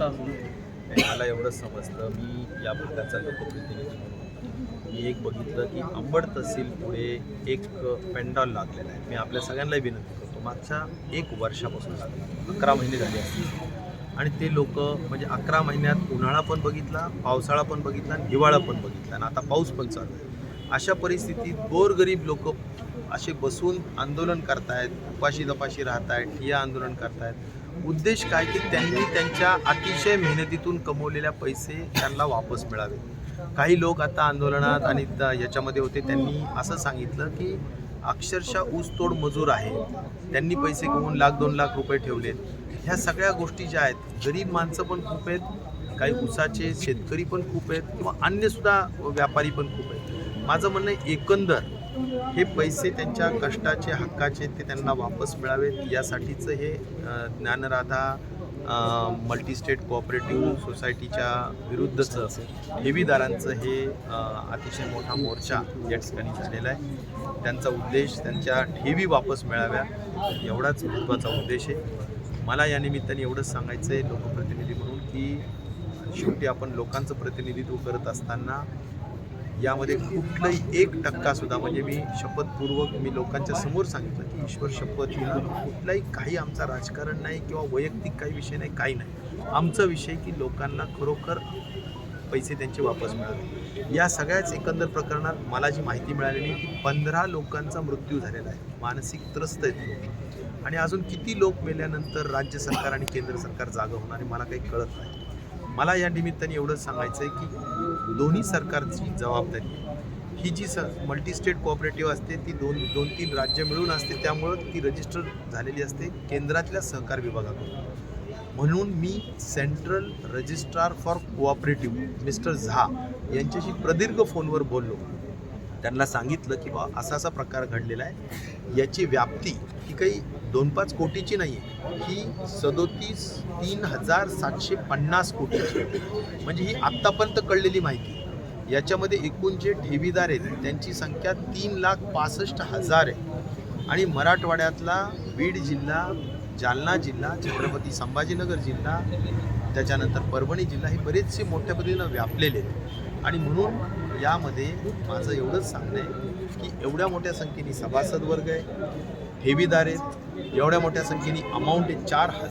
मला एवढं समजतं. मी या भागाचा लोकप्रतिनिधी म्हणून. मी एक बघितलं की अंबड तहसील पुढे एक पेंडॉल लागलेला आहे. मी आपल्या सगळ्यांनाही विनंती करतो. मागच्या एक वर्षापासून लागला अकरा महिने झाले असतील. आणि ते लोक म्हणजे अकरा महिन्यात उन्हाळा पण बघितला पावसाळा पण बघितला आणि हिवाळा पण बघितला. आणि आता पाऊस पण चालू आहे. अशा परिस्थितीत गोरगरीब लोक असे बसून आंदोलन करतायत उपाशी दपाशी राहत आहेत ठिया आंदोलन करतायत. उद्देश काय की त्यांनी त्यांच्या अतिशय मेहनतीतून कमवलेल्या पैसे त्यांना वापस मिळावे. काही लोक आता आंदोलनात आणि याच्यामध्ये होते. त्यांनी असं सांगितलं की अक्षरशः ऊसतोड मजूर आहे. त्यांनी पैसे घेऊन लाख दोन लाख रुपये ठेवलेत. ह्या सगळ्या गोष्टी ज्या आहेत गरीब माणसं पण खूप आहेत काही ऊसाचे शेतकरी पण खूप आहेत किंवा अन्यसुद्धा व्यापारी पण खूप आहेत. माझं म्हणणं एकंदर हे पैसे त्यांच्या कष्टाचे हक्काचे ते त्यांना वापस मिळावेत. यासाठीचं हे ज्ञानराधा मल्टीस्टेट कोऑपरेटिव्ह सोसायटीच्या विरुद्धचं ठेवीदारांचं हे अतिशय मोठा मोर्चा या ठिकाणी झालेला आहे. त्यांचा उद्देश त्यांच्या ठेवी वापस मिळाव्या एवढाच महत्त्वाचा उद्देश आहे. मला या निमित्ताने एवढंच सांगायचं आहे लोकप्रतिनिधी म्हणून की शेवटी आपण लोकांचं प्रतिनिधित्व करत असताना यामध्ये कुठलाही एक टक्का सुद्धा म्हणजे मी शपथपूर्वक मी लोकांच्या समोर सांगितलं की ईश्वर शपथ ही कुठलाही काही आमचा राजकारण नाही किंवा वैयक्तिक काही विषय नाही काही नाही. आमचा विषय की लोकांना खरोखर पैसे त्यांचे वापस मिळाले या सगळ्याच एकंदर प्रकरणात मला जी माहिती मिळालेली की पंधरा लोकांचा मृत्यू झालेला आहे. मानसिक त्रस्त आहेत लोक. आणि अजून किती लोक मेल्यानंतर राज्य सरकार आणि केंद्र सरकार जागं होणार मला काही कळत नाही. मला या निमित्ताने एवढंच सांगायचं आहे की दोन्ही सरकारची जबाबदारी ही जी स मल्टी स्टेट कोऑपरेटिव्ह असते ती दोन दोन तीन राज्य मिळून असते त्यामुळं ती रजिस्टर झालेली असते केंद्रातल्या सहकार विभागाकडून. म्हणून मी central registrar for cooperative mister Jha यांच्याशी प्रदीर्घ फोनवर बोललो. त्यांना सांगितलं की बा असा असा प्रकार घडलेला आहे. याची व्याप्ती ही काही दोन पाच कोटीची नाही आहे ही सदोतीस तीन हजार सातशे पन्नास कोटीची म्हणजे ही आत्तापर्यंत कळलेली माहिती. याच्यामध्ये एकूण जे ठेवीदार आहेत त्यांची संख्या तीन लाख पासष्ट हजार आहे. आणि मराठवाड्यातला बीड जिल्हा जालना जिल्हा छत्रपती संभाजीनगर जिल्हा त्याच्यानंतर परभणी जिल्हा हे बरेचसे मोठ्या पद्धतीनं व्यापलेले आहेत. आणि म्हणून यामध्ये माझं एवढंच सांगणं आहे की एवढ्या मोठ्या संख्येने सभासद वर्ग आहे ठेवीदार आहेत एवढ्या मोठ्या संख्येने अमाऊंट आहे चार हजार